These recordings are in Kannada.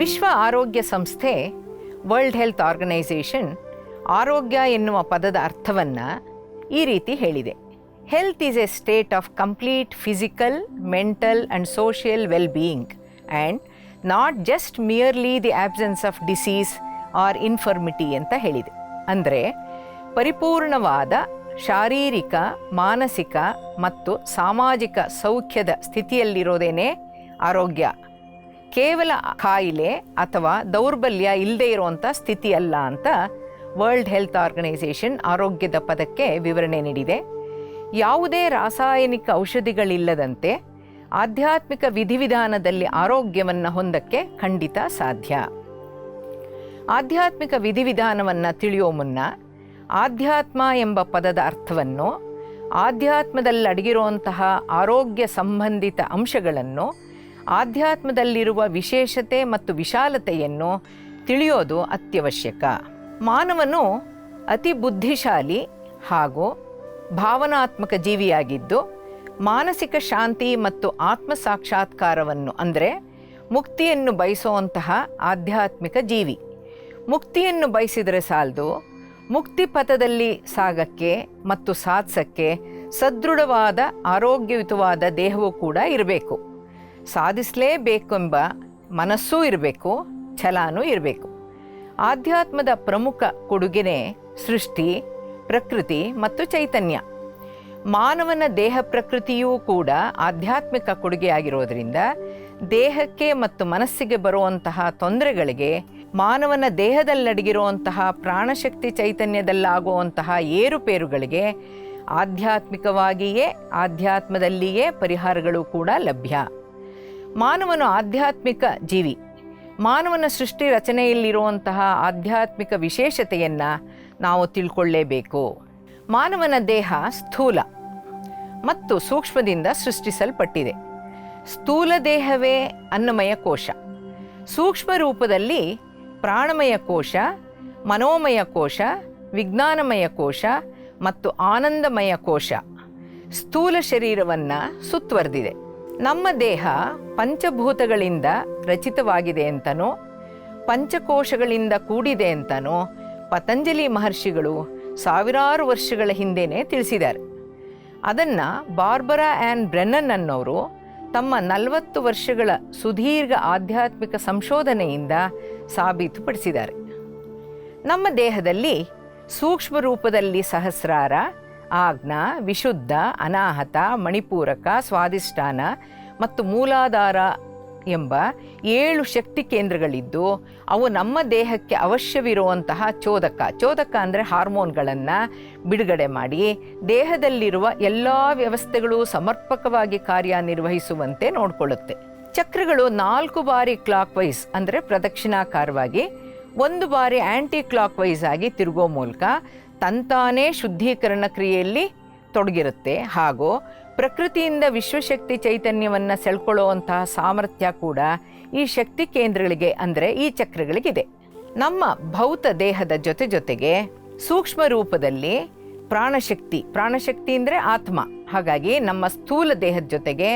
ವಿಶ್ವ ಆರೋಗ್ಯ ಸಂಸ್ಥೆ ವರ್ಲ್ಡ್ ಹೆಲ್ತ್ ಆರ್ಗನೈಸೇಷನ್ ಆರೋಗ್ಯ ಎನ್ನುವ ಪದದ ಅರ್ಥವನ್ನು ಈ ರೀತಿ ಹೇಳಿದೆ. Health is a state of complete physical mental and social well being and not just merely the absence of disease or infirmity ಅಂತ ಹೇಳಿದೆ. ಅಂದರೆ ಪರಿಪೂರ್ಣವಾದ ಶಾರೀರಿಕ, ಮಾನಸಿಕ ಮತ್ತು ಸಾಮಾಜಿಕ ಸೌಖ್ಯದ ಸ್ಥಿತಿಯಲ್ಲಿರೋದೇನೆ ಆರೋಗ್ಯ. ಕೇವಲ ಕಾಯಿಲೆ ಅಥವಾ ದೌರ್ಬಲ್ಯ ಇಲ್ಲದೆ ಇರುವಂಥ ಸ್ಥಿತಿ ಅಲ್ಲ ಅಂತ ವರ್ಲ್ಡ್ ಹೆಲ್ತ್ ಆರ್ಗನೈಸೇಷನ್ ಆರೋಗ್ಯದ ಪದಕ್ಕೆ ವಿವರಣೆ ನೀಡಿದೆ. ಯಾವುದೇ ರಾಸಾಯನಿಕ ಔಷಧಿಗಳಿಲ್ಲದಂತೆ ಆಧ್ಯಾತ್ಮಿಕ ವಿಧಿವಿಧಾನದಲ್ಲಿ ಆರೋಗ್ಯವನ್ನು ಹೊಂದಕ್ಕೆ ಖಂಡಿತ ಸಾಧ್ಯ. ಆಧ್ಯಾತ್ಮಿಕ ವಿಧಿವಿಧಾನವನ್ನು ತಿಳಿಯೋ ಮುನ್ನ ಆಧ್ಯಾತ್ಮ ಎಂಬ ಪದದ ಅರ್ಥವನ್ನು ಆಧ್ಯಾತ್ಮದಲ್ಲಿ ಅಡಗಿರುವಂತಹ ಆರೋಗ್ಯ ಸಂಬಂಧಿತ ಅಂಶಗಳನ್ನು ಆಧ್ಯಾತ್ಮದಲ್ಲಿರುವ ವಿಶೇಷತೆ ಮತ್ತು ವಿಶಾಲತೆಯನ್ನು ತಿಳಿಯೋದು ಅತ್ಯವಶ್ಯಕ. ಮಾನವನು ಅತಿ ಬುದ್ಧಿಶಾಲಿ ಹಾಗೂ ಭಾವನಾತ್ಮಕ ಜೀವಿಯಾಗಿದ್ದು, ಮಾನಸಿಕ ಶಾಂತಿ ಮತ್ತು ಆತ್ಮ ಸಾಕ್ಷಾತ್ಕಾರವನ್ನು ಅಂದರೆ ಮುಕ್ತಿಯನ್ನು ಬಯಸುವಂತಹ ಆಧ್ಯಾತ್ಮಿಕ ಜೀವಿ. ಮುಕ್ತಿಯನ್ನು ಬಯಸಿದರೆ ಸಾಲದು, ಮುಕ್ತಿ ಪಥದಲ್ಲಿ ಸಾಗಕ್ಕೆ ಮತ್ತು ಸಾಧಿಸಕ್ಕೆ ಸದೃಢವಾದ, ಆರೋಗ್ಯಯುತವಾದ ದೇಹವೂ ಕೂಡ ಇರಬೇಕು. ಸಾಧಿಸಲೇಬೇಕೆಂಬ ಮನಸ್ಸೂ ಇರಬೇಕು, ಛಲಾನೂ ಇರಬೇಕು. ಆಧ್ಯಾತ್ಮದ ಪ್ರಮುಖ ಕೊಡುಗೆನೇ ಸೃಷ್ಟಿ, ಪ್ರಕೃತಿ ಮತ್ತು ಚೈತನ್ಯ. ಮಾನವನ ದೇಹ ಪ್ರಕೃತಿಯೂ ಕೂಡ ಆಧ್ಯಾತ್ಮಿಕ ಕೊಡುಗೆಯಾಗಿರೋದ್ರಿಂದ ದೇಹಕ್ಕೆ ಮತ್ತು ಮನಸ್ಸಿಗೆ ಬರುವಂತಹ ತೊಂದರೆಗಳಿಗೆ, ಮಾನವನ ದೇಹದಲ್ಲಡಗಿರುವಂತಹ ಪ್ರಾಣಶಕ್ತಿ ಚೈತನ್ಯದಲ್ಲಾಗುವಂತಹ ಏರುಪೇರುಗಳಿಗೆ ಆಧ್ಯಾತ್ಮಿಕವಾಗಿಯೇ, ಆಧ್ಯಾತ್ಮದಲ್ಲಿಯೇ ಪರಿಹಾರಗಳು ಕೂಡ ಲಭ್ಯ. ಮಾನವನು ಆಧ್ಯಾತ್ಮಿಕ ಜೀವಿ. ಮಾನವನ ಸೃಷ್ಟಿ ರಚನೆಯಲ್ಲಿರುವಂತಹ ಆಧ್ಯಾತ್ಮಿಕ ವಿಶೇಷತೆಯನ್ನು ನಾವು ತಿಳ್ಕೊಳ್ಳೇಬೇಕು. ಮಾನವನ ದೇಹ ಸ್ಥೂಲ ಮತ್ತು ಸೂಕ್ಷ್ಮದಿಂದ ಸೃಷ್ಟಿಸಲ್ಪಟ್ಟಿದೆ. ಸ್ಥೂಲ ದೇಹವೇ ಅನ್ನಮಯ ಕೋಶ. ಸೂಕ್ಷ್ಮ ರೂಪದಲ್ಲಿ ಪ್ರಾಣಮಯ ಕೋಶ, ಮನೋಮಯ ಕೋಶ, ವಿಜ್ಞಾನಮಯ ಕೋಶ ಮತ್ತು ಆನಂದಮಯ ಕೋಶ ಸ್ಥೂಲ ಶರೀರವನ್ನು ಸುತ್ತುವರೆದಿದೆ. ನಮ್ಮ ದೇಹ ಪಂಚಭೂತಗಳಿಂದ ರಚಿತವಾಗಿದೆ ಅಂತನೋ, ಪಂಚಕೋಶಗಳಿಂದ ಕೂಡಿದೆ ಅಂತನೋ, ಪತಂಜಲಿ ಮಹರ್ಷಿಗಳು ಸಾವಿರಾರು ವರ್ಷಗಳ ಹಿಂದೆಯೇ ತಿಳಿಸಿದ್ದಾರೆ. ಅದನ್ನು ಬಾರ್ಬರಾ ಆ್ಯನ್ ಬ್ರೆನ್ನನ್ ಅನ್ನೋರು ತಮ್ಮ ನಲವತ್ತು ವರ್ಷಗಳ ಸುದೀರ್ಘ ಆಧ್ಯಾತ್ಮಿಕ ಸಂಶೋಧನೆಯಿಂದ ಸಾಬೀತುಪಡಿಸಿದ್ದಾರೆ. ನಮ್ಮ ದೇಹದಲ್ಲಿ ಸೂಕ್ಷ್ಮ ರೂಪದಲ್ಲಿ ಸಹಸ್ರಾರ ಆಜ್ಞ, ವಿಶುದ್ಧ, ಅನಾಹತ, ಮಣಿಪೂರಕ ಸ್ವಾದಿಷ್ಠಾನ ಮತ್ತು ಮೂಲಾಧಾರ ಎಂಬ ಏಳು ಶಕ್ತಿ ಕೇಂದ್ರಗಳಿದ್ದು, ಅವು ನಮ್ಮ ದೇಹಕ್ಕೆ ಅವಶ್ಯವಿರುವಂತಹ ಚೋದಕ. ಚೋದಕ ಅಂದರೆ ಹಾರ್ಮೋನ್ಗಳನ್ನು ಬಿಡುಗಡೆ ಮಾಡಿ, ದೇಹದಲ್ಲಿರುವ ಎಲ್ಲ ವ್ಯವಸ್ಥೆಗಳು ಸಮರ್ಪಕವಾಗಿ ಕಾರ್ಯನಿರ್ವಹಿಸುವಂತೆ ನೋಡಿಕೊಳ್ಳುತ್ತೆ. ಚಕ್ರಗಳು ನಾಲ್ಕು ಬಾರಿ ಕ್ಲಾಕ್ ವೈಸ್ ಅಂದರೆ ಪ್ರದಕ್ಷಿಣಾಕಾರವಾಗಿ, ಒಂದು ಬಾರಿ ಆ್ಯಂಟಿ ಕ್ಲಾಕ್ ವೈಸ್ ಆಗಿ ತಿರುಗೋ ಮೂಲಕ ತಂತಾನೇ ಶುದ್ಧೀಕರಣ ಕ್ರಿಯೆಯಲ್ಲಿ ತೊಡಗಿರುತ್ತೆ. ಹಾಗೂ ಪ್ರಕೃತಿಯಿಂದ ವಿಶ್ವಶಕ್ತಿ ಚೈತನ್ಯವನ್ನು ಸೆಳ್ಕೊಳ್ಳುವಂತಹ ಸಾಮರ್ಥ್ಯ ಕೂಡ ಈ ಶಕ್ತಿ ಕೇಂದ್ರಗಳಿಗೆ ಅಂದರೆ ಈ ಚಕ್ರಗಳಿಗಿದೆ. ನಮ್ಮ ಭೌತ ದೇಹದ ಜೊತೆ ಜೊತೆಗೆ ಸೂಕ್ಷ್ಮ ರೂಪದಲ್ಲಿ ಪ್ರಾಣಶಕ್ತಿ ಪ್ರಾಣಶಕ್ತಿ ಅಂದರೆ ಆತ್ಮ. ಹಾಗಾಗಿ ನಮ್ಮ ಸ್ಥೂಲ ದೇಹದ ಜೊತೆಗೆ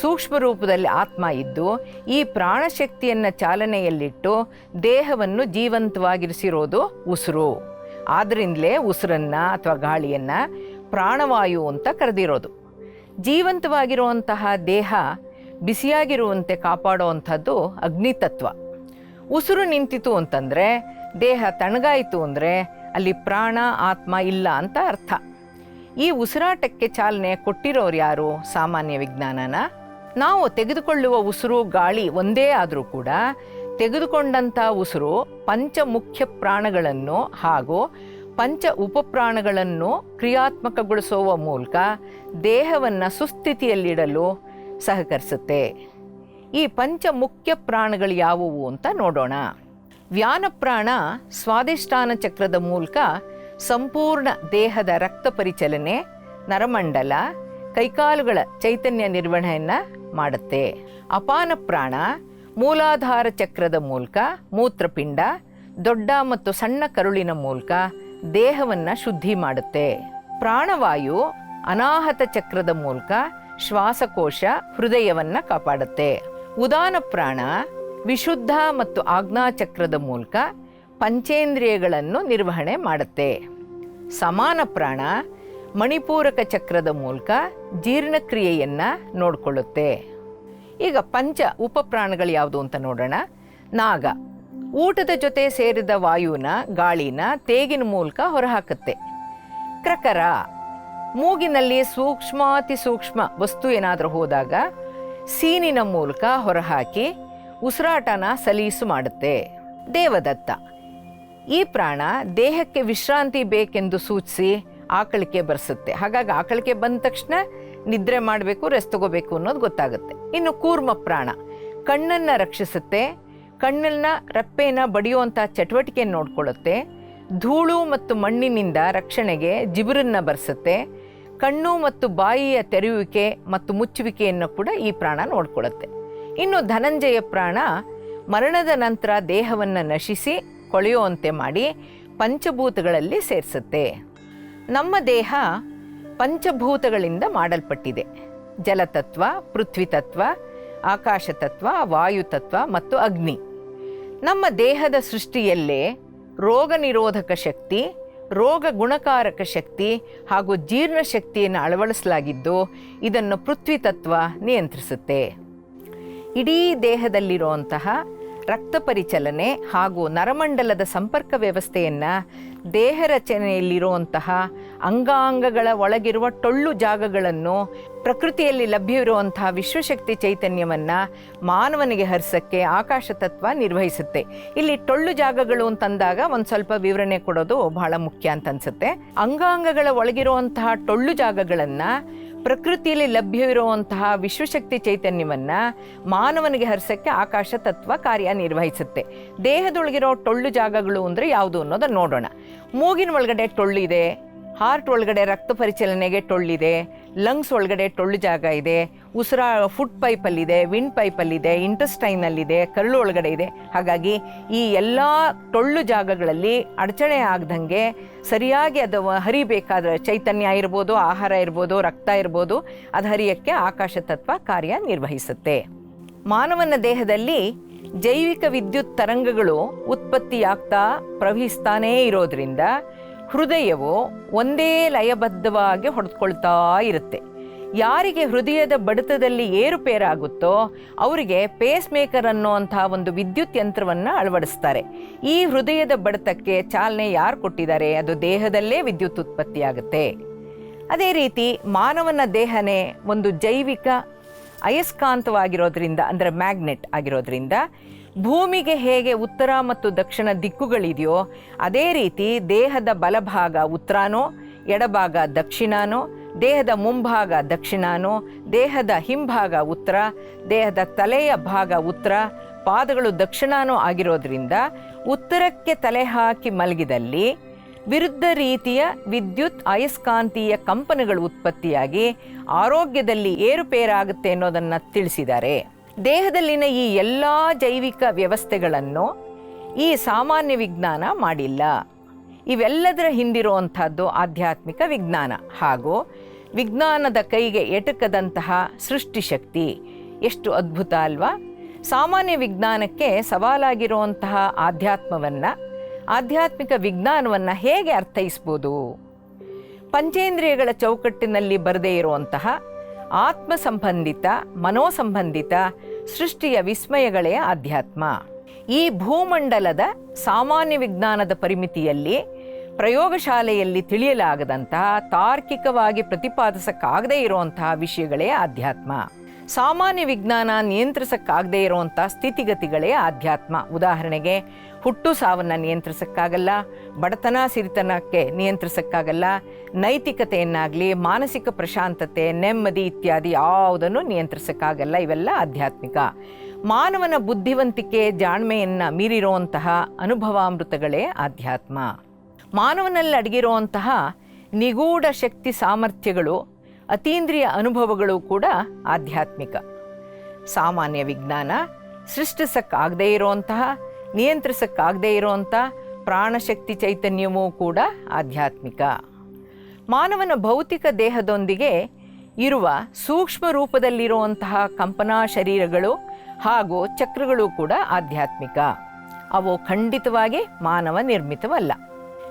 ಸೂಕ್ಷ್ಮ ರೂಪದಲ್ಲಿ ಆತ್ಮ ಇದ್ದು ಈ ಪ್ರಾಣಶಕ್ತಿಯನ್ನು ಚಾಲನೆಯಲ್ಲಿಟ್ಟು ದೇಹವನ್ನು ಜೀವಂತವಾಗಿರಿಸಿರೋದು ಉಸಿರು. ಆದ್ದರಿಂದಲೇ ಉಸಿರನ್ನು ಅಥವಾ ಗಾಳಿಯನ್ನು ಪ್ರಾಣವಾಯು ಅಂತ ಕರೆದಿರೋದು. ಜೀವಂತವಾಗಿರುವಂತಹ ದೇಹ ಬಿಸಿಯಾಗಿರುವಂತೆ ಕಾಪಾಡುವಂಥದ್ದು ಅಗ್ನಿತತ್ವ. ಉಸಿರು ನಿಂತಿತು ಅಂತಂದರೆ ದೇಹ ತಣ್ಣಗಾಯಿತು ಅಂದರೆ ಅಲ್ಲಿ ಪ್ರಾಣ, ಆತ್ಮ ಇಲ್ಲ ಅಂತ ಅರ್ಥ. ಈ ಉಸಿರಾಟಕ್ಕೆ ಚಾಲನೆ ಕೊಟ್ಟಿರೋರು ಯಾರು? ಸಾಮಾನ್ಯ ವಿಜ್ಞಾನನ? ನಾವು ತೆಗೆದುಕೊಳ್ಳುವ ಉಸಿರು, ಗಾಳಿ ಒಂದೇ ಆದರೂ ಕೂಡ ತೆಗೆದುಕೊಂಡಂಥ ಉಸಿರು ಪಂಚ ಮುಖ್ಯ ಪ್ರಾಣಗಳನ್ನು ಹಾಗೂ ಪಂಚ ಉಪಪ್ರಾಣಗಳನ್ನು ಕ್ರಿಯಾತ್ಮಕಗೊಳಿಸುವ ಮೂಲಕ ದೇಹವನ್ನು ಸುಸ್ಥಿತಿಯಲ್ಲಿಡಲು ಸಹಕರಿಸುತ್ತೆ. ಈ ಪಂಚ ಮುಖ್ಯ ಪ್ರಾಣಗಳು ಯಾವುವು ಅಂತ ನೋಡೋಣ. ವ್ಯಾನಪ್ರಾಣ ಸ್ವಾದಿಷ್ಠಾನ ಚಕ್ರದ ಮೂಲಕ ಸಂಪೂರ್ಣ ದೇಹದ ರಕ್ತ ಪರಿಚಲನೆ, ನರಮಂಡಲ, ಕೈಕಾಲುಗಳ ಚೈತನ್ಯ ನಿರ್ವಹಣೆಯನ್ನು ಮಾಡುತ್ತೆ. ಅಪಾನ ಪ್ರಾಣ ಮೂಲಾಧಾರ ಚಕ್ರದ ಮೂಲಕ, ಮೂತ್ರಪಿಂಡ, ದೊಡ್ಡ ಮತ್ತು ಸಣ್ಣ ಕರುಳಿನ ಮೂಲಕ ದೇಹವನ್ನು ಶುದ್ಧಿ ಮಾಡುತ್ತೆ. ಪ್ರಾಣವಾಯು ಅನಾಹತ ಚಕ್ರದ ಮೂಲಕ ಶ್ವಾಸಕೋಶ ಹೃದಯವನ್ನು ಕಾಪಾಡುತ್ತೆ. ಉದಾನ ಪ್ರಾಣ, ವಿಶುದ್ಧ ಮತ್ತು ಆಜ್ಞಾಚಕ್ರದ ಮೂಲಕ ಪಂಚೇಂದ್ರಿಯಗಳನ್ನು ನಿರ್ವಹಣೆ ಮಾಡುತ್ತೆ. ಸಮಾನ ಪ್ರಾಣ, ಮಣಿಪೂರಕ ಚಕ್ರದ ಮೂಲಕ ಜೀರ್ಣಕ್ರಿಯೆಯನ್ನು ನೋಡಿಕೊಳ್ಳುತ್ತೆ. ಈಗ ಪಂಚ ಉಪಪ್ರಾಣಗಳು ಯಾವುದು ಅಂತ ನೋಡೋಣ. ನಾಗ, ಊಟದ ಜೊತೆ ಸೇರಿದ ವಾಯುನ, ಗಾಳಿನ, ತೇಗಿನ ಮೂಲಕ ಹೊರಹಾಕುತ್ತೆ. ಕ್ರಕರ, ಮೂಗಿನಲ್ಲಿ ಸೂಕ್ಷ್ಮಾತಿ ಸೂಕ್ಷ್ಮ ವಸ್ತು ಏನಾದರೂ ಹೋದಾಗ ಸೀನಿನ ಮೂಲಕ ಹೊರಹಾಕಿ ಉಸಿರಾಟನ ಸಲೀಸು ಮಾಡುತ್ತೆ. ದೇವದತ್ತ, ಈ ಪ್ರಾಣ ದೇಹಕ್ಕೆ ವಿಶ್ರಾಂತಿ ಬೇಕೆಂದು ಸೂಚಿಸಿ ಆಕಳಿಕೆ ಬರೆಸುತ್ತೆ. ಹಾಗಾಗಿ ಆಕಳಿಕೆ ಬಂದ ತಕ್ಷಣ ನಿದ್ರೆ ಮಾಡಬೇಕು ರೆಸ್ಟ್ ತಗೋಬೇಕು ಅನ್ನೋದು ಗೊತ್ತಾಗುತ್ತೆ. ಇನ್ನು ಕೂರ್ಮ ಪ್ರಾಣ. ಕಣ್ಣನ್ನು ರಕ್ಷಿಸುತ್ತೆ ಕಣ್ಣನ್ನ ರಪ್ಪೆಯನ್ನ ಬಡಿಯುವಂಥ ಚಟುವಟಿಕೆಯನ್ನು ನೋಡ್ಕೊಳ್ಳುತ್ತೆ. ಧೂಳು ಮತ್ತು ಮಣ್ಣಿನಿಂದ ರಕ್ಷಣೆಗೆ ಜಿಬುರನ್ನ ಬರೆಸುತ್ತೆ. ಕಣ್ಣು ಮತ್ತು ಬಾಯಿಯ ತೆರೆಯುವಿಕೆ ಮತ್ತು ಮುಚ್ಚುವಿಕೆಯನ್ನು ಕೂಡ ಈ ಪ್ರಾಣ ನೋಡ್ಕೊಳ್ಳುತ್ತೆ. ಇನ್ನು ಧನಂಜಯ ಪ್ರಾಣ, ಮರಣದ ನಂತರ ದೇಹವನ್ನು ನಶಿಸಿ ಕೊಳೆಯುವಂತೆ ಮಾಡಿ ಪಂಚಭೂತಗಳಲ್ಲಿ ಸೇರಿಸುತ್ತೆ. ನಮ್ಮ ದೇಹ ಪಂಚಭೂತಗಳಿಂದ ಮಾಡಲ್ಪಟ್ಟಿದೆ. ಜಲತತ್ವ ಪೃಥ್ವಿ ತತ್ವ ಆಕಾಶ ತತ್ವ ವಾಯು ತತ್ವ ಮತ್ತು ಅಗ್ನಿ. ನಮ್ಮ ದೇಹದ ಸೃಷ್ಟಿಯಲ್ಲೇ ರೋಗ ನಿರೋಧಕ ಶಕ್ತಿ, ರೋಗ ಗುಣಕಾರಕ ಶಕ್ತಿ ಹಾಗೂ ಜೀರ್ಣಶಕ್ತಿಯನ್ನು ಅಳವಡಿಸಲಾಗಿದ್ದು ಇದನ್ನು ಪೃಥ್ವಿ ತತ್ವ ನಿಯಂತ್ರಿಸುತ್ತೆ. ಇಡೀ ದೇಹದಲ್ಲಿರುವಂತಹ ರಕ್ತ ಪರಿಚಲನೆ ಹಾಗೂ ನರಮಂಡಲದ ಸಂಪರ್ಕ ವ್ಯವಸ್ಥೆಯನ್ನು ದೇಹ ರಚನೆಯಲ್ಲಿರುವಂತಹ ಅಂಗಾಂಗಗಳ ಒಳಗಿರುವ ಟೊಳ್ಳು ಜಾಗಗಳನ್ನು ಪ್ರಕೃತಿಯಲ್ಲಿ ಲಭ್ಯವಿರುವಂತಹ ವಿಶ್ವಶಕ್ತಿ ಚೈತನ್ಯವನ್ನು ಮಾನವನಿಗೆ ಹರಿಸಕ್ಕೆ ಆಕಾಶ ತತ್ವ ನಿರ್ವಹಿಸುತ್ತೆ. ಇಲ್ಲಿ ಟೊಳ್ಳು ಜಾಗಗಳು ಅಂತಂದಾಗ ಒಂದು ಸ್ವಲ್ಪ ವಿವರಣೆ ಕೊಡೋದು ಬಹಳ ಮುಖ್ಯ ಅಂತ ಅನ್ಸುತ್ತೆ. ಅಂಗಾಂಗಗಳ ಒಳಗಿರುವಂತಹ ಟೊಳ್ಳು ಜಾಗಗಳನ್ನು ಪ್ರಕೃತಿಯಲ್ಲಿ ಲಭ್ಯವಿರುವಂತಹ ವಿಶ್ವಶಕ್ತಿ ಚೈತನ್ಯವನ್ನು ಮಾನವನಿಗೆ ಹರಿಸಕ್ಕೆ ಆಕಾಶ ತತ್ವ ಕಾರ್ಯನಿರ್ವಹಿಸುತ್ತೆ ದೇಹದೊಳಗಿರೋ ಟೊಳ್ಳು ಜಾಗಗಳು ಅಂದರೆ ಯಾವುದು ಅನ್ನೋದನ್ನು ನೋಡೋಣ. ಮೂಗಿನ ಒಳಗಡೆ ಟೊಳ್ಳಿದೆ ಹಾರ್ಟ್ ಒಳಗಡೆ ರಕ್ತ ಪರಿಚಲನೆಗೆ ಟೊಳ್ಳಿದೆ ಲಂಗ್ಸ್ ಒಳಗಡೆ ಟೊಳ್ಳು ಜಾಗ ಇದೆ ಉಸಿರಾ ಫುಡ್ ಪೈಪಲ್ಲಿದೆ ವಿಂಡ್ ಪೈಪಲ್ಲಿದೆ ಇಂಟೆಸ್ಟೈನಲ್ಲಿದೆ ಕರುಳು ಒಳಗಡೆ ಇದೆ. ಹಾಗಾಗಿ ಈ ಎಲ್ಲ ಟೊಳ್ಳು ಜಾಗಗಳಲ್ಲಿ ಅಡಚಣೆ ಆಗದಂಗೆ ಸರಿಯಾಗಿ ಅದು ಹರಿಬೇಕಾದ್ರೆ ಚೈತನ್ಯ ಇರ್ಬೋದು, ಆಹಾರ ಇರ್ಬೋದು, ರಕ್ತ ಇರ್ಬೋದು, ಅದು ಹರಿಯೋಕ್ಕೆ ಆಕಾಶ ತತ್ವ ಕಾರ್ಯನಿರ್ವಹಿಸುತ್ತೆ ಮಾನವನ ದೇಹದಲ್ಲಿ ಜೈವಿಕ ವಿದ್ಯುತ್ ತರಂಗಗಳು ಉತ್ಪತ್ತಿಯಾಗ್ತಾ ಪ್ರವಹಿಸ್ತಾನೇ ಇರೋದ್ರಿಂದ ಹೃದಯವು ಒಂದೇ ಲಯಬದ್ಧವಾಗಿ ಹೊಡೆದುಕೊಳ್ತಾ ಇರುತ್ತೆ. ಯಾರಿಗೆ ಹೃದಯದ ಬಡಿತದಲ್ಲಿ ಏರುಪೇರಾಗುತ್ತೋ ಅವರಿಗೆ ಪೇಸ್ ಮೇಕರ್ ಅನ್ನುವಂತಹ ಒಂದು ವಿದ್ಯುತ್ ಯಂತ್ರವನ್ನು ಅಳವಡಿಸ್ತಾರೆ. ಈ ಹೃದಯದ ಬಡಿತಕ್ಕೆ ಚಾಲನೆ ಯಾರು ಕೊಟ್ಟಿದ್ದಾರೆ? ಅದು ದೇಹದಲ್ಲೇ ವಿದ್ಯುತ್ ಉತ್ಪತ್ತಿಯಾಗುತ್ತೆ. ಅದೇ ರೀತಿ ಮಾನವನ ದೇಹನೇ ಒಂದು ಜೈವಿಕ, ಅಯಸ್ಕಾಂತವಾಗಿರೋದ್ರಿಂದ, ಅಂದರೆ ಮ್ಯಾಗ್ನೆಟ್ ಆಗಿರೋದ್ರಿಂದ ಭೂಮಿಗೆ ಹೇಗೆ ಉತ್ತರ ಮತ್ತು ದಕ್ಷಿಣ ದಿಕ್ಕುಗಳಿದೆಯೋ, ಅದೇ ರೀತಿ ದೇಹದ ಬಲಭಾಗ ಉತ್ತರಾನೋ, ಎಡಭಾಗ ದಕ್ಷಿಣಾನೋ, ದೇಹದ ಮುಂಭಾಗ ದಕ್ಷಿಣಾನೋ, ದೇಹದ ಹಿಂಭಾಗ ಉತ್ತರ, ದೇಹದ ತಲೆಯ ಭಾಗ ಉತ್ತರ, ಪಾದಗಳು ದಕ್ಷಿಣಾನೋ ಆಗಿರೋದ್ರಿಂದ ಉತ್ತರಕ್ಕೆ ತಲೆ ಹಾಕಿ ಮಲಗಿದಲ್ಲಿ ವಿರುದ್ಧ ರೀತಿಯ ವಿದ್ಯುತ್ ಅಯಸ್ಕಾಂತೀಯ ಕಂಪನಗಳು ಉತ್ಪತ್ತಿಯಾಗಿ ಆರೋಗ್ಯದಲ್ಲಿ ಏರುಪೇರಾಗುತ್ತೆ ಅನ್ನೋದನ್ನು ತಿಳಿಸಿದ್ದಾರೆ. ದೇಹದಲ್ಲಿನ ಈ ಎಲ್ಲ ಜೈವಿಕ ವ್ಯವಸ್ಥೆಗಳನ್ನು ಈ ಸಾಮಾನ್ಯ ವಿಜ್ಞಾನ ಮಾಡಿಲ್ಲ. ಇವೆಲ್ಲದರ ಹಿಂದಿರುವಂಥದ್ದು ಆಧ್ಯಾತ್ಮಿಕ ವಿಜ್ಞಾನ. ಹಾಗೂ ವಿಜ್ಞಾನದ ಕೈಗೆ ಎಟಕದಂತಹ ಸೃಷ್ಟಿಶಕ್ತಿ. ಎಷ್ಟು ಅದ್ಭುತ ಅಲ್ವಾ? ಸಾಮಾನ್ಯ ವಿಜ್ಞಾನಕ್ಕೆ ಸವಾಲಾಗಿರುವಂತಹ ಆಧ್ಯಾತ್ಮವನ್ನು, ಆಧ್ಯಾತ್ಮಿಕ ವಿಜ್ಞಾನವನ್ನು ಹೇಗೆ ಅರ್ಥೈಸ್ಬೋದು? ಪಂಚೇಂದ್ರಿಯಗಳ ಚೌಕಟ್ಟಿನಲ್ಲಿ ಬರದೇ ಇರುವಂತಹ ಆತ್ಮ ಸಂಬಂಧಿತ ಮನೋಸಂಬಂಧಿತ, ಸೃಷ್ಟಿಯ ವಿಸ್ಮಯಗಳೇ ಆಧ್ಯಾತ್ಮ. ಈ ಭೂಮಂಡಲದ ಸಾಮಾನ್ಯ ವಿಜ್ಞಾನದ ಪರಿಮಿತಿಯಲ್ಲಿ ಪ್ರಯೋಗಶಾಲೆಯಲ್ಲಿ ತಿಳಿಯಲಾಗದಂತಹ ತಾರ್ಕಿಕವಾಗಿ ಪ್ರತಿಪಾದಿಸಕ್ಕಾಗದೇ ಇರುವಂತಹ ವಿಷಯಗಳೇ ಆಧ್ಯಾತ್ಮ. ಸಾಮಾನ್ಯ ವಿಜ್ಞಾನ ನಿಯಂತ್ರಿಸಕ್ಕಾಗದೇ ಇರುವಂಥ ಸ್ಥಿತಿಗತಿಗಳೇ ಆಧ್ಯಾತ್ಮ. ಉದಾಹರಣೆಗೆ, ಹುಟ್ಟು ಸಾವನ್ನು ನಿಯಂತ್ರಿಸಕ್ಕಾಗಲ್ಲ, ಬಡತನ ಸಿರಿತನಕ್ಕೆ ನಿಯಂತ್ರಿಸಕ್ಕಾಗಲ್ಲ, ನೈತಿಕತೆಯನ್ನಾಗಲಿ, ಮಾನಸಿಕ ಪ್ರಶಾಂತತೆ, ನೆಮ್ಮದಿ ಇತ್ಯಾದಿ ಯಾವುದನ್ನು ನಿಯಂತ್ರಿಸಕ್ಕಾಗಲ್ಲ, ಇವೆಲ್ಲ ಆಧ್ಯಾತ್ಮಿಕ. ಮಾನವನ ಬುದ್ಧಿವಂತಿಕೆ, ಜಾಣ್ಮೆಯನ್ನು ಮೀರಿರುವಂತಹ ಅನುಭವಾಮೃತಗಳೇ ಆಧ್ಯಾತ್ಮ. ಮಾನವನಲ್ಲಿ ಅಡಗಿರುವಂತಹ ನಿಗೂಢ ಶಕ್ತಿ ಸಾಮರ್ಥ್ಯಗಳು ಅತೀಂದ್ರಿಯ ಅನುಭವಗಳು ಕೂಡ ಆಧ್ಯಾತ್ಮಿಕ. ಸಾಮಾನ್ಯ ವಿಜ್ಞಾನ, ಸೃಷ್ಟಿಸಕ್ಕಾಗದೇ ಇರೋಂತಹ, ನಿಯಂತ್ರಿಸಕ್ಕಾಗದೇ ಇರೋಂಥ ಪ್ರಾಣಶಕ್ತಿ ಚೈತನ್ಯವೂ ಕೂಡ ಆಧ್ಯಾತ್ಮಿಕ. ಮಾನವನ ಭೌತಿಕ ದೇಹದೊಂದಿಗೆ ಇರುವ ಸೂಕ್ಷ್ಮ ರೂಪದಲ್ಲಿರುವಂತಹ ಕಂಪನಾ ಶರೀರಗಳು ಹಾಗೂ ಚಕ್ರಗಳು ಕೂಡ ಆಧ್ಯಾತ್ಮಿಕ. ಅವು ಖಂಡಿತವಾಗಿ ಮಾನವ ನಿರ್ಮಿತವಲ್ಲ.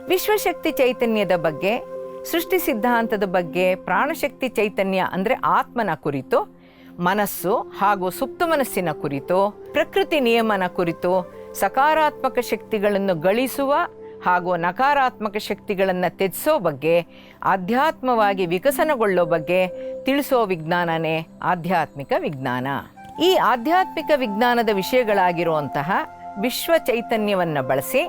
ವಿಶ್ವಶಕ್ತಿ ಚೈತನ್ಯದ ಬಗ್ಗೆ ಸೃಷ್ಟಿ ಸಿದ್ಧಾಂತದ ಬಗ್ಗೆ ಪ್ರಾಣಶಕ್ತಿ ಚೈತನ್ಯ ಅಂದರೆ ಆತ್ಮನ ಕುರಿತು, ಮನಸ್ಸು ಹಾಗೂ ಸುಪ್ತ ಮನಸ್ಸಿನ ಕುರಿತು, ಪ್ರಕೃತಿ ನಿಯಮನ ಕುರಿತು, ಸಕಾರಾತ್ಮಕ ಶಕ್ತಿಗಳನ್ನು ಗಳಿಸುವ ಹಾಗೂ ನಕಾರಾತ್ಮಕ ಶಕ್ತಿಗಳನ್ನು ತ್ಯಜಿಸೋ ಬಗ್ಗೆ, ಆಧ್ಯಾತ್ಮವಾಗಿ ವಿಕಸನಗೊಳ್ಳೋ ಬಗ್ಗೆ ತಿಳಿಸೋ ವಿಜ್ಞಾನನೇ ಆಧ್ಯಾತ್ಮಿಕ ವಿಜ್ಞಾನ. ಈ ಆಧ್ಯಾತ್ಮಿಕ ವಿಜ್ಞಾನದ ವಿಷಯಗಳಾಗಿರುವಂತಹ ವಿಶ್ವ ಚೈತನ್ಯವನ್ನು ಬಳಸಿ,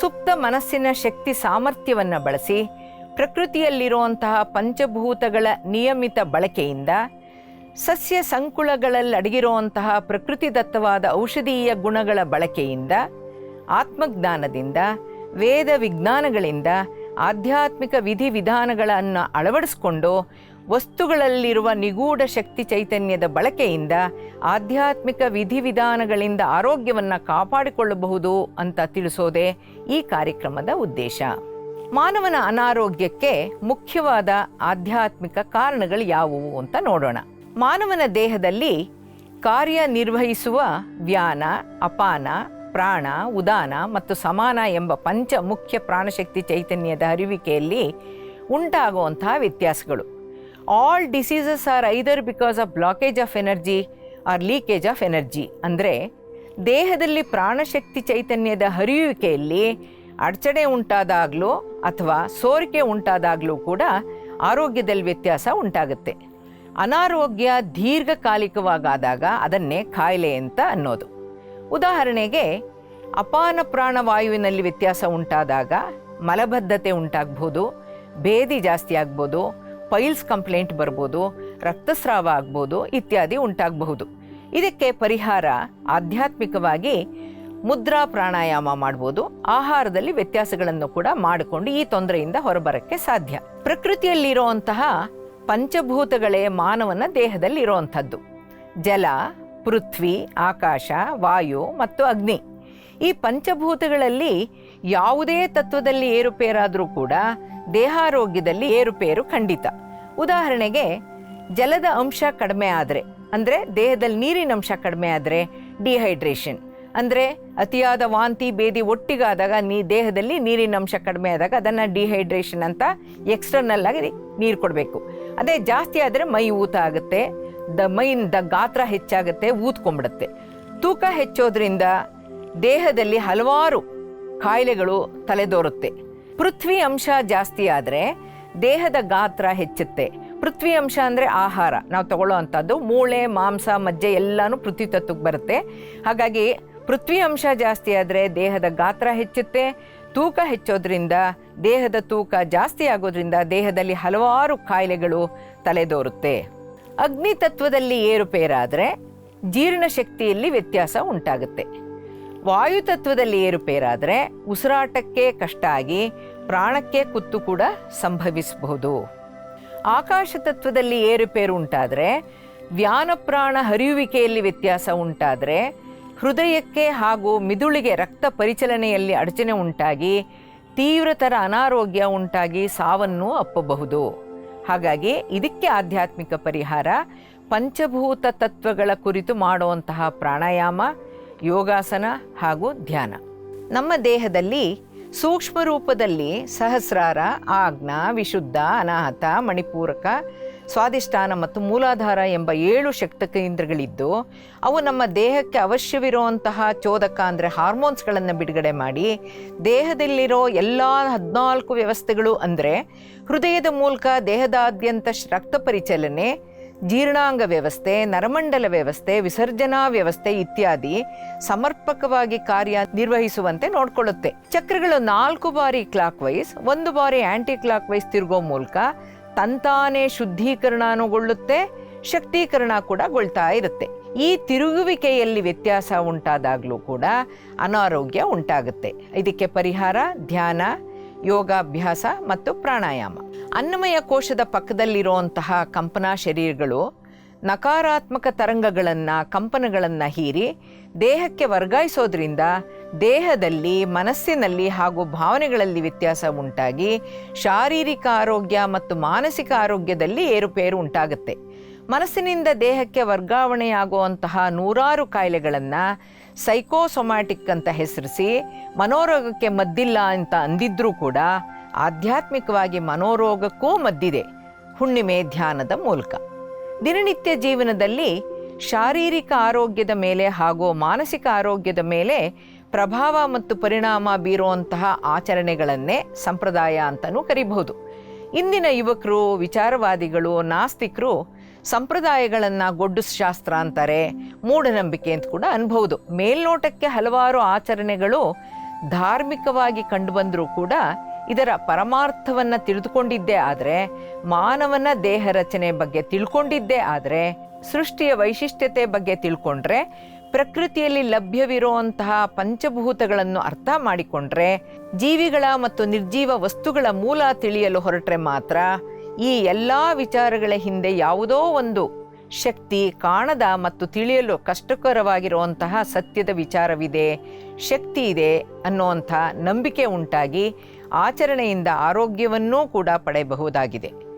ಸುಪ್ತ ಮನಸ್ಸಿನ ಶಕ್ತಿ ಸಾಮರ್ಥ್ಯವನ್ನು ಬಳಸಿ ಪ್ರಕೃತಿಯಲ್ಲಿರುವಂತಹ ಪಂಚಭೂತಗಳ ನಿಯಮಿತ ಬಳಕೆಯಿಂದ ಸಸ್ಯ ಸಂಕುಳಗಳಲ್ಲಿ ಅಡಗಿರುವಂತಹ ಪ್ರಕೃತಿದತ್ತವಾದ ಔಷಧೀಯ ಗುಣಗಳ ಬಳಕೆಯಿಂದ, ಆತ್ಮಜ್ಞಾನದಿಂದ, ವೇದ ವಿಜ್ಞಾನಗಳಿಂದ, ಆಧ್ಯಾತ್ಮಿಕ ವಿಧಿವಿಧಾನಗಳನ್ನು ಅಳವಡಿಸಿಕೊಂಡು ವಸ್ತುಗಳಲ್ಲಿರುವ ನಿಗೂಢ ಶಕ್ತಿ ಚೈತನ್ಯದ ಬಳಕೆಯಿಂದ ಆಧ್ಯಾತ್ಮಿಕ ವಿಧಿವಿಧಾನಗಳಿಂದ ಆರೋಗ್ಯವನ್ನು ಕಾಪಾಡಿಕೊಳ್ಳಬಹುದು ಅಂತ ತಿಳಿಸೋದೇ ಈ ಕಾರ್ಯಕ್ರಮದ ಉದ್ದೇಶ. ಮಾನವನ ಅನಾರೋಗ್ಯಕ್ಕೆ ಮುಖ್ಯವಾದ ಆಧ್ಯಾತ್ಮಿಕ ಕಾರಣಗಳು ಯಾವುವು ಅಂತ ನೋಡೋಣ. ಮಾನವನ ದೇಹದಲ್ಲಿ ಕಾರ್ಯನಿರ್ವಹಿಸುವ ವ್ಯಾನ, ಅಪಾನ, ಪ್ರಾಣ, ಉದಾನ ಮತ್ತು ಸಮಾನ ಎಂಬ ಪಂಚ ಮುಖ್ಯ ಪ್ರಾಣಶಕ್ತಿ ಚೈತನ್ಯದ ಹರಿವಿಕೆಯಲ್ಲಿ ಉಂಟಾಗುವಂತಹ ವ್ಯತ್ಯಾಸಗಳು. All diseases are either because of blockage of energy or leakage of energy ಅಂದರೆ ದೇಹದಲ್ಲಿ ಪ್ರಾಣಶಕ್ತಿ ಚೈತನ್ಯದ ಹರಿಯುವಿಕೆಯಲ್ಲಿ ಅಡಚಣೆ ಉಂಟಾದಾಗಲೂ ಅಥವಾ ಸೋರಿಕೆ ಉಂಟಾದಾಗಲೂ ಕೂಡ ಆರೋಗ್ಯದಲ್ಲಿ ವ್ಯತ್ಯಾಸ ಉಂಟಾಗುತ್ತೆ. ಅನಾರೋಗ್ಯ ದೀರ್ಘಕಾಲಿಕವಾಗಾದಾಗ ಅದನ್ನೇ ಕಾಯಿಲೆ ಅಂತ ಅನ್ನೋದು. ಉದಾಹರಣೆಗೆ, ಅಪಾನ ಪ್ರಾಣವಾಯುವಿನಲ್ಲಿ ವ್ಯತ್ಯಾಸ ಉಂಟಾದಾಗ ಮಲಬದ್ಧತೆ ಉಂಟಾಗ್ಬೋದು ಭೇದಿ ಜಾಸ್ತಿ ಆಗ್ಬೋದು, ಪೈಲ್ಸ್ ಕಂಪ್ಲೇಂಟ್ ಬರ್ಬೋದು, ರಕ್ತಸ್ರಾವ ಆಗ್ಬೋದು ಇತ್ಯಾದಿ ಉಂಟಾಗಬಹುದು. ಇದಕ್ಕೆ ಪರಿಹಾರ ಆಧ್ಯಾತ್ಮಿಕವಾಗಿ ಮುದ್ರಾ ಪ್ರಾಣಾಯಾಮ ಮಾಡ್ಬೋದು. ಆಹಾರದಲ್ಲಿ ವ್ಯತ್ಯಾಸಗಳನ್ನು ಕೂಡ ಮಾಡಿಕೊಂಡು ಈ ತೊಂದರೆಯಿಂದ ಹೊರಬರಕ್ಕೆ ಸಾಧ್ಯ. ಪ್ರಕೃತಿಯಲ್ಲಿರುವಂತಹ ಪಂಚಭೂತಗಳೇ ಮಾನವನ ದೇಹದಲ್ಲಿ ಇರುವಂಥದ್ದು ಜಲ, ಪೃಥ್ವಿ, ಆಕಾಶ, ವಾಯು ಮತ್ತು ಅಗ್ನಿ. ಈ ಪಂಚಭೂತಗಳಲ್ಲಿ ಯಾವುದೇ ತತ್ವದಲ್ಲಿ ಏರುಪೇರಾದರೂ ಕೂಡ ದೇಹಾರೋಗ್ಯದಲ್ಲಿ ಏರುಪೇರು ಖಂಡಿತ. ಉದಾಹರಣೆಗೆ, ಜಲದ ಅಂಶ ಕಡಿಮೆ ಆದರೆ, ಅಂದರೆ ದೇಹದಲ್ಲಿ ನೀರಿನ ಅಂಶ ಕಡಿಮೆ ಆದರೆ ಡಿಹೈಡ್ರೇಷನ್ ಅಂದರೆ ಅತಿಯಾದ ವಾಂತಿ ಬೇದಿ ಒಟ್ಟಿಗಾದಾಗ ನೀ ದೇಹದಲ್ಲಿ ನೀರಿನ ಅಂಶ ಕಡಿಮೆ ಆದಾಗ ಅದನ್ನು ಡಿಹೈಡ್ರೇಷನ್ ಅಂತ ಎಕ್ಸ್ಟರ್ನಲ್ ಆಗಿ ನೀರು ಕೊಡಬೇಕು. ಅದೇ ಜಾಸ್ತಿ ಆದರೆ ಮೈ ಊತ ಆಗುತ್ತೆ, ದ ಮೈನ್ ದ ಗಾತ್ರ ಹೆಚ್ಚಾಗುತ್ತೆ ಊದ್ಕೊಂಡ್ಬಿಡುತ್ತೆ ತೂಕ ಹೆಚ್ಚೋದ್ರಿಂದ ದೇಹದಲ್ಲಿ ಹಲವಾರು ಕಾಯಿಲೆಗಳು ತಲೆದೋರುತ್ತೆ. ಪೃಥ್ವಿ ಅಂಶ ಜಾಸ್ತಿ ಆದರೆ ದೇಹದ ಗಾತ್ರ ಹೆಚ್ಚುತ್ತೆ. ಪೃಥ್ವಿ ಅಂಶ ಅಂದರೆ ಆಹಾರ. ನಾವು ತಗೊಳ್ಳೋ ಅಂಥದ್ದು ಮೂಳೆ, ಮಾಂಸ, ಮಜ್ಜೆ ಎಲ್ಲನೂ ಪೃಥ್ವಿ ತತ್ವಕ್ಕೆ ಬರುತ್ತೆ. ಹಾಗಾಗಿ ಪೃಥ್ವಿ ಅಂಶ ಜಾಸ್ತಿ ಆದರೆ ದೇಹದ ಗಾತ್ರ ಹೆಚ್ಚುತ್ತೆ. ತೂಕ ಹೆಚ್ಚೋದ್ರಿಂದ ದೇಹದ ತೂಕ ಜಾಸ್ತಿ ಆಗೋದ್ರಿಂದ ದೇಹದಲ್ಲಿ ಹಲವಾರು ಕಾಯಿಲೆಗಳು ತಲೆದೋರುತ್ತೆ. ಅಗ್ನಿ ತತ್ವದಲ್ಲಿ ಏರುಪೇರಾದರೆ ಜೀರ್ಣಶಕ್ತಿಯಲ್ಲಿ ವ್ಯತ್ಯಾಸ ಉಂಟಾಗುತ್ತೆ. ವಾಯು ತತ್ವದಲ್ಲಿ ಏರುಪೇರಾದರೆ ಉಸಿರಾಟಕ್ಕೆ ಕಷ್ಟ ಆಗಿ ಪ್ರಾಣಕ್ಕೆ ಕುತ್ತು ಕೂಡ ಸಂಭವಿಸಬಹುದು. ಆಕಾಶ ತತ್ವದಲ್ಲಿ ಏರುಪೇರು ಉಂಟಾದರೆ ವ್ಯಾನಪ್ರಾಣ ಹರಿಯುವಿಕೆಯಲ್ಲಿ ವ್ಯತ್ಯಾಸ ಉಂಟಾದರೆ ಹೃದಯಕ್ಕೆ ಹಾಗೂ ಮಿದುಳಿಗೆ ರಕ್ತ ಪರಿಚಲನೆಯಲ್ಲಿ ಅಡಚಣೆ ಉಂಟಾಗಿ, ತೀವ್ರತರ ಅನಾರೋಗ್ಯ ಉಂಟಾಗಿ ಸಾವನ್ನು ಅಪ್ಪಬಹುದು. ಹಾಗಾಗಿ ಇದಕ್ಕೆ ಆಧ್ಯಾತ್ಮಿಕ ಪರಿಹಾರ, ಪಂಚಭೂತ ತತ್ವಗಳ ಕುರಿತು ಮಾಡುವಂತಹ ಪ್ರಾಣಾಯಾಮ, ಯೋಗಾಸನ ಹಾಗೂ ಧ್ಯಾನ. ನಮ್ಮ ದೇಹದಲ್ಲಿ ಸೂಕ್ಷ್ಮ ರೂಪದಲ್ಲಿ ಸಹಸ್ರಾರ ಆಜ್ಞ, ವಿಶುದ್ಧ, ಅನಾಹತ, ಮಣಿಪೂರಕ ಸ್ವಾದಿಷ್ಠಾನ ಮತ್ತು ಮೂಲಾಧಾರ ಎಂಬ ಏಳು ಶಕ್ತ ಕೇಂದ್ರಗಳಿದ್ದು, ಅವು ನಮ್ಮ ದೇಹಕ್ಕೆ ಅವಶ್ಯವಿರುವಂತಹ ಚೋದಕ ಅಂದರೆ ಹಾರ್ಮೋನ್ಸ್ಗಳನ್ನು ಬಿಡುಗಡೆ ಮಾಡಿ, ದೇಹದಲ್ಲಿರೋ ಎಲ್ಲ ಹದಿನಾಲ್ಕು ವ್ಯವಸ್ಥೆಗಳು ಅಂದರೆ ಹೃದಯದ ಮೂಲಕ ದೇಹದಾದ್ಯಂತ ರಕ್ತ ಪರಿಚಲನೆ, ಜೀರ್ಣಾಂಗ ವ್ಯವಸ್ಥೆ, ನರಮಂಡಲ ವ್ಯವಸ್ಥೆ, ವಿಸರ್ಜನಾ ವ್ಯವಸ್ಥೆ ಇತ್ಯಾದಿ ಸಮರ್ಪಕವಾಗಿ ಕಾರ್ಯ ನಿರ್ವಹಿಸುವಂತೆ ನೋಡಿಕೊಳ್ಳುತ್ತೆ. ಚಕ್ರಗಳು ನಾಲ್ಕು ಬಾರಿ ಕ್ಲಾಕ್ ವೈಸ್ ಒಂದು ಬಾರಿ ಆಂಟಿ ಕ್ಲಾಕ್ ವೈಸ್ ತಿರುಗೋ ಮೂಲಕ ತಂತಾನೇ ಶುದ್ಧೀಕರಣಗೊಳ್ಳುತ್ತೆ ಶಕ್ತೀಕರಣ ಕೂಡ ಗೊಳ್ತಾ ಇರುತ್ತೆ. ಈ ತಿರುಗುವಿಕೆಯಲ್ಲಿ ವ್ಯತ್ಯಾಸ ಉಂಟಾದಾಗಲೂ ಕೂಡ ಅನಾರೋಗ್ಯ ಉಂಟಾಗುತ್ತೆ. ಇದಕ್ಕೆ ಪರಿಹಾರ ಧ್ಯಾನ, ಯೋಗಾಭ್ಯಾಸ ಮತ್ತು ಪ್ರಾಣಾಯಾಮ. ಅನ್ನಮಯ ಕೋಶದ ಪಕ್ಕದಲ್ಲಿರುವಂತಹ ಕಂಪನಾ ಶರೀರಗಳು ನಕಾರಾತ್ಮಕ ತರಂಗಗಳನ್ನು, ಕಂಪನಗಳನ್ನು ಹೀರಿ ದೇಹಕ್ಕೆ ವರ್ಗಾಯಿಸೋದ್ರಿಂದ ದೇಹದಲ್ಲಿ, ಮನಸ್ಸಿನಲ್ಲಿ ಹಾಗೂ ಭಾವನೆಗಳಲ್ಲಿ ವ್ಯತ್ಯಾಸ ಉಂಟಾಗಿ ಶಾರೀರಿಕ ಆರೋಗ್ಯ ಮತ್ತು ಮಾನಸಿಕ ಆರೋಗ್ಯದಲ್ಲಿ ಏರುಪೇರು ಉಂಟಾಗುತ್ತೆ. ಮನಸ್ಸಿನಿಂದ ದೇಹಕ್ಕೆ ವರ್ಗಾವಣೆಯಾಗುವಂತಹ ನೂರಾರು ಕಾಯಿಲೆಗಳನ್ನು ಸೈಕೋಸೊಮ್ಯಾಟಿಕ್ ಅಂತ ಹೆಸರಿಸಿ, ಮನೋರೋಗಕ್ಕೆ ಮದ್ದಿಲ್ಲ ಅಂತ ಅಂದಿದ್ರೂ ಕೂಡ ಆಧ್ಯಾತ್ಮಿಕವಾಗಿ ಮನೋರೋಗಕ್ಕೂ ಮದ್ದಿದೆ. ಹುಣ್ಣಿಮೆ ಧ್ಯಾನದ ಮೂಲಕ. ದಿನನಿತ್ಯ ಜೀವನದಲ್ಲಿ ಶಾರೀರಿಕ ಆರೋಗ್ಯದ ಮೇಲೆ ಹಾಗೂ ಮಾನಸಿಕ ಆರೋಗ್ಯದ ಮೇಲೆ ಪ್ರಭಾವ ಮತ್ತು ಪರಿಣಾಮ ಬೀರುವಂತಹ ಆಚರಣೆಗಳನ್ನೇ ಸಂಪ್ರದಾಯ ಅಂತಲೂ ಕರಿಬಹುದು. ಇಂದಿನ ಯುವಕರು, ವಿಚಾರವಾದಿಗಳು, ನಾಸ್ತಿಕರು ಸಂಪ್ರದಾಯಗಳನ್ನು ಗೊಡ್ಡು ಶಾಸ್ತ್ರ ಅಂತಾರೆ, ಮೂಢನಂಬಿಕೆ ಅಂತ ಕೂಡ ಅನ್ಬಹುದು. ಮೇಲ್ನೋಟಕ್ಕೆ ಹಲವಾರು ಆಚರಣೆಗಳು ಧಾರ್ಮಿಕವಾಗಿ ಕಂಡುಬಂದರೂ ಕೂಡ ಇದರ ಪರಮಾರ್ಥವನ್ನು ತಿಳಿದುಕೊಂಡಿದ್ದೇ ಆದರೆ, ಮಾನವನ ದೇಹ ರಚನೆ ಬಗ್ಗೆ ತಿಳ್ಕೊಂಡಿದ್ದೇ ಆದರೆ, ಸೃಷ್ಟಿಯ ವೈಶಿಷ್ಟ್ಯತೆ ಬಗ್ಗೆ ತಿಳ್ಕೊಂಡ್ರೆ ಪ್ರಕೃತಿಯಲ್ಲಿ ಲಭ್ಯವಿರುವಂತಹ ಪಂಚಭೂತಗಳನ್ನು ಅರ್ಥ ಮಾಡಿಕೊಂಡ್ರೆ, ಜೀವಿಗಳ ಮತ್ತು ನಿರ್ಜೀವ ವಸ್ತುಗಳ ಮೂಲ ತಿಳಿಯಲು ಹೊರಟ್ರೆ ಮಾತ್ರ ಈ ಎಲ್ಲ ವಿಚಾರಗಳ ಹಿಂದೆ ಯಾವುದೋ ಒಂದು ಶಕ್ತಿ ಕಾಣದ ಮತ್ತು ತಿಳಿಯಲು ಕಷ್ಟಕರವಾಗಿರುವಂತಹ ಸತ್ಯದ ವಿಚಾರವಿದೆ, ಶಕ್ತಿ ಇದೆ ಅನ್ನುವಂಥ ನಂಬಿಕೆ ಉಂಟಾಗಿ ಆಚರಣೆಯಿಂದ ಆರೋಗ್ಯವನ್ನೂ ಕೂಡ ಪಡೆಯಬಹುದಾಗಿದೆ.